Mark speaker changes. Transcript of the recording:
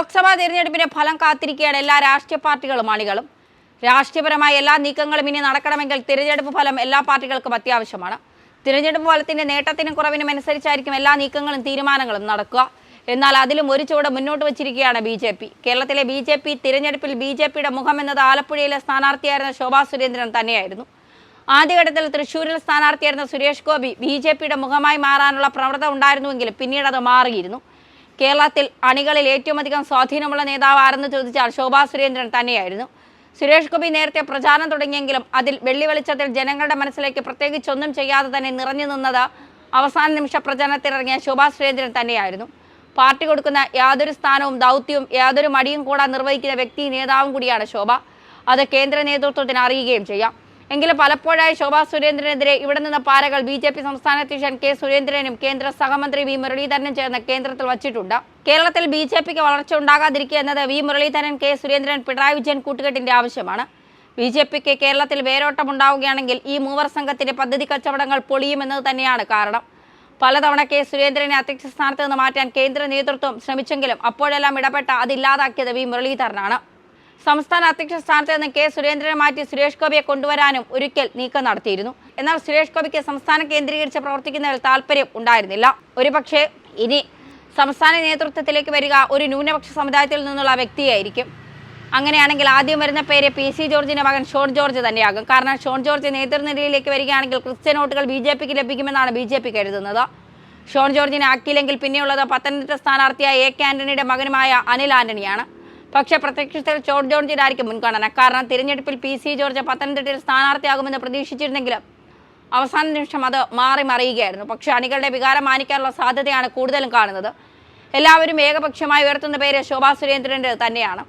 Speaker 1: ലോക്സഭാ തിരഞ്ഞെടുപ്പിന്റെ ഫലം കാത്തിരിക്കുകയാണ് എല്ലാ രാഷ്ട്രീയ പാർട്ടികളും അണികളും രാഷ്ട്രീയപരമായ എല്ലാ നീക്കങ്ങളും ഇനി നടക്കണമെങ്കിൽ തിരഞ്ഞെടുപ്പ് ഫലം എല്ലാ പാർട്ടികൾക്കും അത്യാവശ്യമാണ്. തിരഞ്ഞെടുപ്പ് ഫലത്തിന്റെ നേട്ടത്തിനും കുറവിനും അനുസരിച്ചായിരിക്കും എല്ലാ നീക്കങ്ങളും തീരുമാനങ്ങളും നടക്കുക. എന്നാൽ അതിലും ഒരു ചുവട് മുന്നോട്ട് വച്ചിരിക്കുകയാണ് ബി കേരളത്തിലെ ബി ജെ പി തിരഞ്ഞെടുപ്പിൽ ബി ജെ പിയുടെ മുഖം എന്നത് ആലപ്പുഴയിലെ സ്ഥാനാർത്ഥിയായിരുന്ന ശോഭാ സുരേന്ദ്രൻ തന്നെയായിരുന്നു. ആദ്യഘട്ടത്തിൽ തൃശൂരിൽ സ്ഥാനാർത്ഥിയായിരുന്ന സുരേഷ് ഗോപി ബി മുഖമായി മാറാനുള്ള പ്രവണത ഉണ്ടായിരുന്നുവെങ്കിലും പിന്നീട് അത് മാറിയിരുന്നു. കേരളത്തിൽ അണികളിൽ ഏറ്റവും അധികം സ്വാധീനമുള്ള നേതാവ് ആരെന്ന് ചോദിച്ചാൽ ശോഭാ സുരേന്ദ്രൻ തന്നെയായിരുന്നു. സുരേഷ് ഗോപി നേരത്തെ പ്രചാരണം തുടങ്ങിയെങ്കിലും അതിൽ വെള്ളി വെളിച്ചത്തിൽ ജനങ്ങളുടെ മനസ്സിലേക്ക് പ്രത്യേകിച്ചൊന്നും ചെയ്യാതെ തന്നെ നിറഞ്ഞു നിന്നത് അവസാന നിമിഷ പ്രചരണത്തിനിറങ്ങിയ ശോഭാ സുരേന്ദ്രൻ തന്നെയായിരുന്നു. പാർട്ടി കൊടുക്കുന്ന യാതൊരു സ്ഥാനവും ദൗത്യവും യാതൊരു മടിയും കൂടാതെ നിർവഹിക്കുന്ന വ്യക്തി നേതാവും കൂടിയാണ് ശോഭ. അത് കേന്ദ്ര നേതൃത്വത്തിന് അറിയുകയും ചെയ്യാം. എങ്കിലും പലപ്പോഴായി ശോഭാ സുരേന്ദ്രനെതിരെ ഇവിടെ നിന്ന് പാരകൾ ബി ജെ പി സംസ്ഥാന അധ്യക്ഷൻ കെ സുരേന്ദ്രനും കേന്ദ്ര സഹമന്ത്രി വി മുരളീധരനും ചേർന്ന് കേന്ദ്രത്തിൽ വച്ചിട്ടുണ്ട്. കേരളത്തിൽ ബി ജെ പിക്ക് വളർച്ച ഉണ്ടാകാതിരിക്കുക എന്നത് വി മുരളീധരൻ കെ സുരേന്ദ്രൻ പിണറായി വിജയൻ കൂട്ടുകെട്ടിന്റെ ആവശ്യമാണ്. ബി ജെ പിക്ക് കേരളത്തിൽ വേരോട്ടം ഉണ്ടാവുകയാണെങ്കിൽ ഈ മൂവർ സംഘത്തിന്റെ പദ്ധതി കച്ചവടങ്ങൾ പൊളിയുമെന്നത് തന്നെയാണ് കാരണം. പലതവണ കെ സുരേന്ദ്രനെ അധ്യക്ഷ സ്ഥാനത്ത് നിന്ന് മാറ്റാൻ കേന്ദ്ര നേതൃത്വം ശ്രമിച്ചെങ്കിലും അപ്പോഴെല്ലാം ഇടപെട്ട അതില്ലാതാക്കിയത് വി മുരളീധരനാണ്. സംസ്ഥാന അധ്യക്ഷ സ്ഥാനത്ത് നിന്ന് കെ സുരേന്ദ്രനെ മാറ്റി സുരേഷ് ഗോപിയെ കൊണ്ടുവരാനും ഒരിക്കൽ നീക്കം നടത്തിയിരുന്നു. എന്നാൽ സുരേഷ് ഗോപിക്ക് സംസ്ഥാനം കേന്ദ്രീകരിച്ച് പ്രവർത്തിക്കുന്നതിൽ താല്പര്യം ഉണ്ടായിരുന്നില്ല. ഒരുപക്ഷെ ഇനി സംസ്ഥാന നേതൃത്വത്തിലേക്ക് വരിക ഒരു ന്യൂനപക്ഷ സമുദായത്തിൽ നിന്നുള്ള വ്യക്തിയായിരിക്കും. അങ്ങനെയാണെങ്കിൽ ആദ്യം വരുന്ന പേര് പി സി ജോർജിന്റെ മകൻ ഷോൺ ജോർജ് തന്നെയാകും. കാരണം ഷോൺ ജോർജ് നേതൃനിരയിലേക്ക് വരികയാണെങ്കിൽ ക്രിസ്ത്യൻ വോട്ടുകൾ ബി ജെ പിക്ക് ലഭിക്കുമെന്നാണ് ബി ജെ പി കരുതുന്നത്. ഷോൺ ജോർജിനെ ആക്കിയില്ലെങ്കിൽ പിന്നെയുള്ളത് പത്തനംതിട്ട സ്ഥാനാർത്ഥിയായ എ കെ ആന്റണിയുടെ മകനുമായ അനിൽ ആന്റണിയാണ്. പക്ഷേ പ്രത്യക്ഷത്തിൽ ജോർജ് ജോർജിനായിരിക്കും മുൻഗണന. കാരണം തിരഞ്ഞെടുപ്പിൽ പി സി ജോർജ് പത്തനംതിട്ടയിൽ സ്ഥാനാർത്ഥിയാകുമെന്ന് പ്രതീക്ഷിച്ചിരുന്നെങ്കിലും അവസാന നിമിഷം അത് മാറി മറിയുകയായിരുന്നു. പക്ഷേ അണികളുടെ വികാരം മാനിക്കാനുള്ള സാധ്യതയാണ് കൂടുതലും കാണുന്നത്. എല്ലാവരും ഏകപക്ഷമായി ഉയർത്തുന്ന പേര് ശോഭാ സുരേന്ദ്രന്റെ തന്നെയാണ്.